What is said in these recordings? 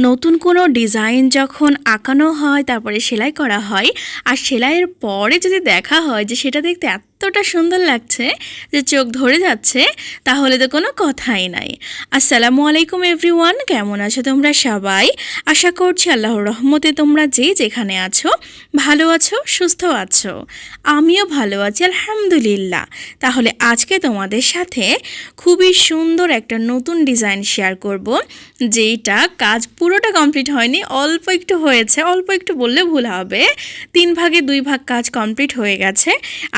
নতুন কোনো ডিজাইন যখন আঁকানো হয়, তারপরে সেলাই করা হয়, আর সেলাইয়ের পরে যদি দেখা হয় যে সেটা দেখতে এতটা সুন্দর লাগছে যে চোখ ধরে যাচ্ছে, তাহলে তো কোনো কথাই নাই। আসসালামু আলাইকুম এভরিওয়ান, কেমন আছো তোমরা সবাই? আশা করছি আল্লাহর রহমতে তোমরা যে যেখানে আছো, ভালো আছো, সুস্থ আছো। আমিও ভালো আছি, আলহামদুলিল্লাহ। তাহলে আজকে তোমাদের সাথে খুবই সুন্দর একটা নতুন ডিজাইন শেয়ার করব, যেইটা কাজ পুরোটা কমপ্লিট হয়নি, অল্প একটু হয়েছে, অল্প একটু বললে ভুল হবে। তিন ভাগে দুই ভাগ কাজ কমপ্লিট হয়ে গেছে,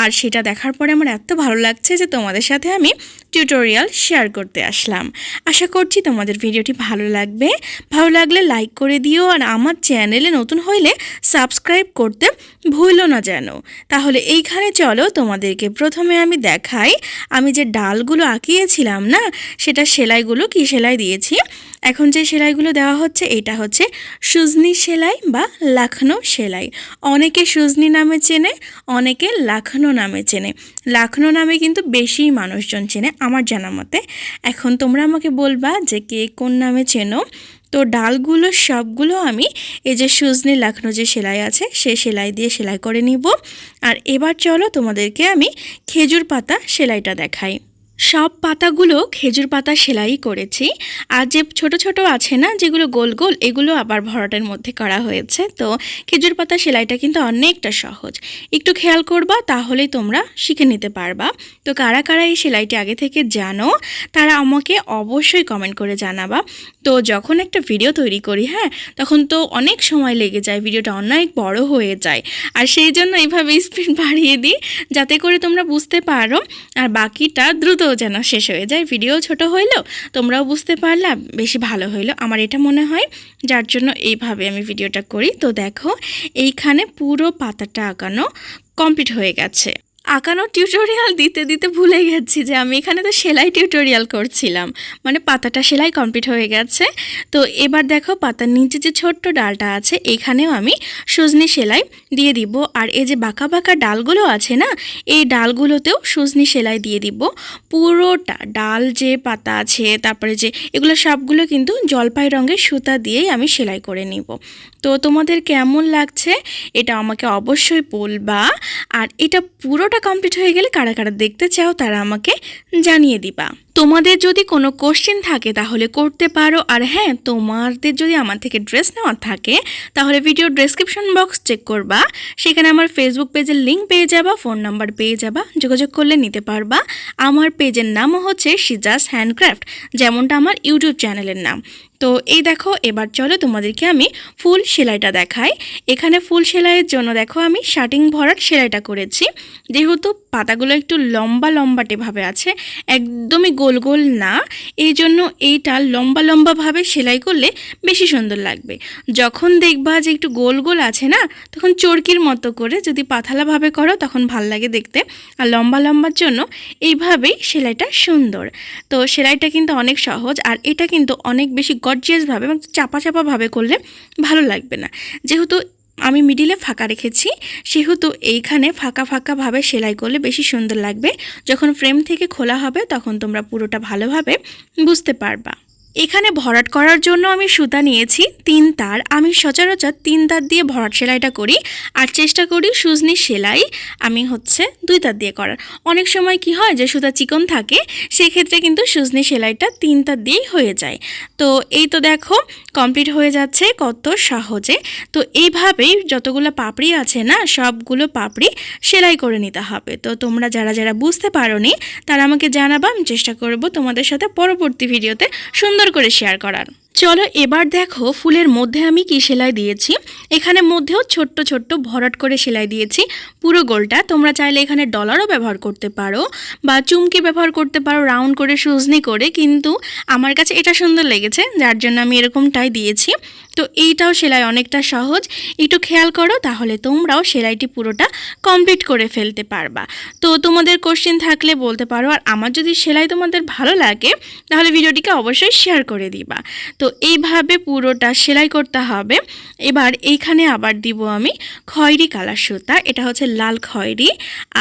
আর সেটা দেখার পরে আমার এত ভালো লাগছে যে তোমাদের সাথে আমি টিউটোরিয়াল শেয়ার করতে আসলাম। আশা করছি তোমাদের ভিডিওটি ভালো লাগবে। ভালো লাগলে লাইক করে দিও আর আমার চ্যানেলে নতুন হইলে সাবস্ক্রাইব করতে ভুলো না যেন। তাহলে এইখানে চলো তোমাদেরকে প্রথমে আমি দেখাই। আমি যে ডালগুলো আঁকিয়েছিলাম না, সেটা সেলাইগুলো কি সেলাই দিয়েছি? এখন যে সেলাইগুলো দেওয়া হচ্ছে, এটা হচ্ছে সুজনি সেলাই বা লাখনো সেলাই। অনেকে সুজনি নামে চেনে, অনেকে লাখনো নামে চেনে। লাখনো নামে কিন্তু বেশি মানুষজন চেনে। আমার জানা মতে। এখন তোমরা আমাকে বলবা যে কে কোন নামে চেনো। তো ডালগুলো, সবগুলো আমি এই যে সুজনি লাখনো যে সেলাই আছে, সে সেলাই দিয়ে সেলাই করে নিব। আর এবার চলো তোমাদেরকে আমি খেজুর পাতা সেলাইটা দেখাই। সব পাতাগুলো খেজুর পাতা সেলাই করেছি। আর যে ছোট ছোট আছে না, যেগুলো গোল গোল, এগুলো আবার ভরাটের মধ্যে করা হয়েছে। তো খেজুর পাতা সেলাইটা কিন্তু অনেকটা সহজ। একটু খেয়াল করবা, তাহলেই তোমরা শিখে নিতে পারবা। তো কারা কারা এই সেলাইটি আগে থেকে জানো, তারা আমাকে অবশ্যই কমেন্ট করে জানাবা। তো যখন একটা ভিডিও তৈরি করি হ্যাঁ তখন তো অনেক সময় লেগে যায় ভিডিওটা অনেক বড় হয়ে যায়। আর সেই জন্য এইভাবে স্পিড বাড়িয়ে দিই, যাতে করে তোমরা বুঝতে পারো। আর বাকিটা দ্রুত যেন শেষ হয়ে যায় ভিডিও ছোট হইল, তোমরাও বুঝতে পারলাম বেশি ভালো হইল। আমার এটা মনে হয়, যার জন্য এইভাবে আমি ভিডিওটা করি। তো দেখো, এইখানে পুরো পাতাটা আঁকানো কমপ্লিট হয়ে গেছে। আঁকানো টিউটোরিয়াল দিতে দিতে ভুলে গেছি যে আমি এখানে তো সেলাই টিউটোরিয়াল করছিলাম। মানে পাতাটা সেলাই কমপ্লিট হয়ে গেছে। তো এবার দেখো পাতার নিচে যে ছোট্ট ডালটা আছে, এখানেও আমি সজনি সেলাই দিয়ে দিব। আর এই যে বাঁকা বাঁকা ডালগুলো আছে না, এই ডালগুলোতেও সজনি সেলাই দিয়ে দিব। পুরোটা ডাল যে পাতা আছে, তারপরে যে এগুলো সবগুলো কিন্তু জলপাই রঙের সুতা দিয়েই আমি সেলাই করে নিব। তো তোমাদের কেমন লাগছে? এটা আমাকে অবশ্যই বলবা। আর এটা পুরোটা কমপ্লিট হয়ে গেলে কারা কারা দেখতে চাও তারা আমাকে জানিয়ে দিবা। তোমাদের যদি কোনো কোশ্চেন থাকে তাহলে করতে পারো। আর হ্যাঁ তোমাদের যদি আমার থেকে ড্রেস নেওয়ার থাকে, তাহলে ভিডিও ডেসক্রিপশন বক্স চেক করবা। সেখানে আমার ফেসবুক পেজের লিঙ্ক পেয়ে যাবা ফোন নাম্বার পেয়ে যাবা, যোগাযোগ করলে নিতে পারবা। আমার পেজের নামও হচ্ছে সিজাস হ্যান্ডক্রাফট যেমনটা আমার ইউটিউব চ্যানেলের নাম। তো এই দেখো, এবার চলো তোমাদেরকে আমি ফুল সেলাইটা দেখাই। এখানে ফুল সেলাইয়ের জন্য দেখো আমি শার্টিং ভরাট সেলাইটা করেছি। যেহেতু পাতাগুলো একটু লম্বা লম্বাটেভাবে আছে, একদমই গোল গোল না, এই জন্য এইটা লম্বা লম্বাভাবে সেলাই করলে বেশি সুন্দর লাগবে। যখন দেখবা যে একটু গোল গোল আছে না, তখন চরকির মতো করে যদি পাথালাভাবে করো তখন ভালো লাগে দেখতে। আর লম্বা লম্বার জন্য এইভাবেই সেলাইটা সুন্দর। তো সেলাইটা কিন্তু অনেক সহজ আর এটা কিন্তু অনেক বেশি গর্জিয়াসভাবে এবং চাপা চাপাভাবে করলে ভালো লাগবে না। যেহেতু আমি মিডিলে ফাঁকা রেখেছি। সেহেতু এইখানে ফাঁকা ফাঁকাভাবে সেলাই করলে বেশি সুন্দর লাগবে। যখন ফ্রেম থেকে খোলা হবে, তখন তোমরা পুরোটা ভালোভাবে বুঝতে পারবা। এখানে ভরাট করার জন্য আমি সুতা নিয়েছি তিন তার। আমি সচরাচর তিন তার দিয়ে ভরাট সেলাইটা করি। আর চেষ্টা করি সুজনি সেলাই আমি হচ্ছে দুই তার দিয়ে করার। অনেক সময় কি হয় যে সুতা চিকন থাকে, সেক্ষেত্রে কিন্তু সুজনি সেলাইটা তিন তার দিয়েই হয়ে যায়। তো এই তো দেখো কমপ্লিট হয়ে যাচ্ছে কত সহজে। তো এইভাবেই যতগুলো পাপড়ি আছে না, সবগুলো পাপড়ি সেলাই করে নিতে হবে। তো তোমরা যারা যারা বুঝতে পারোনি, তারা আমাকে জানাবা, আমি চেষ্টা করব তোমাদের সাথে পরবর্তী ভিডিওতে সুন্দর করে শেয়ার করার। চলো এবার দেখো ফুলের মধ্যে আমি কি সেলাই দিয়েছি। এখানে মধ্যেও ছোট্ট ছোট্ট ভরাট করে সেলাই দিয়েছি। পুরো গোলটা তোমরা চাইলে এখানে ডলারও ব্যবহার করতে পারো বা চুমকি ব্যবহার করতে পারো রাউন্ড করে, সুজনি করে। কিন্তু আমার কাছে এটা সুন্দর লেগেছে, যার জন্য আমি এরকমটাই দিয়েছি। তো এইটাও সেলাই অনেকটা সহজ। একটু খেয়াল করো, তাহলে তোমরাও সেলাইটি পুরোটা কমপ্লিট করে ফেলতে পারবা। তো তোমাদের কোশ্চেন থাকলে বলতে পারো, আর আমার যদি সেলাই তোমাদের ভালো লাগে, তাহলে ভিডিওটিকে অবশ্যই শেয়ার করে দিবা। তো এইভাবে পুরোটা সেলাই করতে হবে। এবার এইখানে আবার দিব আমি খয়েরি কালার সুতা, এটা হচ্ছে লাল খয়েরি।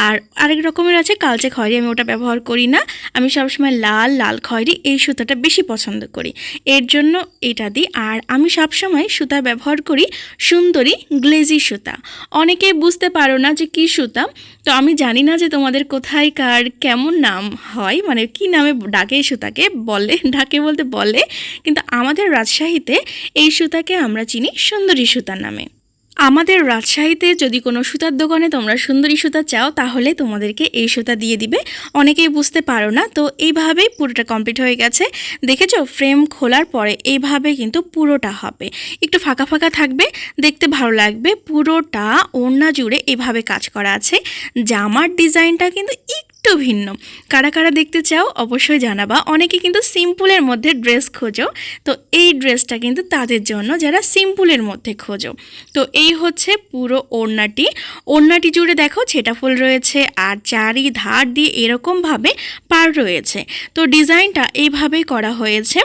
আর আরেক রকমের আছে কালচে খয়েরি, আমি ওটা ব্যবহার করি না। আমি সবসময় লাল লাল খয়েরি এই সুতাটা বেশি পছন্দ করি। এর জন্য এটা দিই। আর আমি সবসময় সুতা ব্যবহার করি সুন্দরী, গ্লেজি সুতা। অনেকেই বুঝতে পারো না যে কি সুতা। তো আমি জানি না যে তোমাদের কোথায় কার কেমন নাম হয় মানে কি নামে ডাকে এই সুতাকে, বলে, ডাকে বলতে বলে। কিন্তু আমাদের রাজশাহীতে এই সুতাকে আমরা চিনি সুন্দরী সুতার নামে। আমাদের রাজশাহীতে যদি কোনো সুতার দোকানে তোমরা সুন্দরী সুতা চাও, তাহলে তোমাদেরকে এই সুতা দিয়ে দিবে। অনেকেই বুঝতে পারো না, তো এইভাবেই পুরোটা কমপ্লিট হয়ে গেছে। দেখেছ? ফ্রেম খোলার পরে এইভাবে কিন্তু পুরোটা হবে। একটু ফাঁকা ফাঁকা থাকবে, দেখতে ভালো লাগবে। পুরোটা ওড়না জুড়ে এভাবে কাজ করা আছে। জামার ডিজাইনটা কিন্তু একটু ভিন্ন। কারা কারা দেখতে চাও অবশ্যই জানাবা। অনেকে কিন্তু সিম্পলের মধ্যে ড্রেস খোঁজো। তো এই ড্রেসটা কিন্তু তাদের জন্য যারা সিম্পলের মধ্যে খোঁজো। তো এই হচ্ছে পুরো ওড়নাটি। ওড়নাটি জুড়ে দেখো ছেটা ফুল রয়েছে আর চারি ধার দিয়ে এরকমভাবে পার রয়েছে। তো ডিজাইনটা এইভাবেই করা হয়েছে।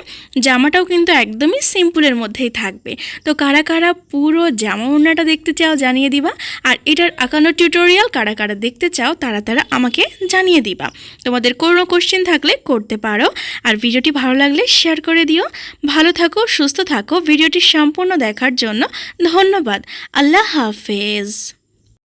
জামাটাও কিন্তু একদমই সিম্পলের মধ্যেই থাকবে। তো কারা কারা পুরো জামা ওড়নাটা দেখতে চাও জানিয়ে দিবা। আর এটার আঁকানো টিউটোরিয়াল কারা কারা দেখতে চাও তারা তারা আমাকে জানিয়ে দিবা। তোমাদের কোনো কোশ্চেন থাকলে করতে পারো। আর ভিডিওটি ভালো লাগলে শেয়ার করে দিও। ভালো থাকো, সুস্থ থাকো। ভিডিওটি সম্পূর্ণ দেখার জন্য ধন্যবাদ। আল্লাহ হাফেজ।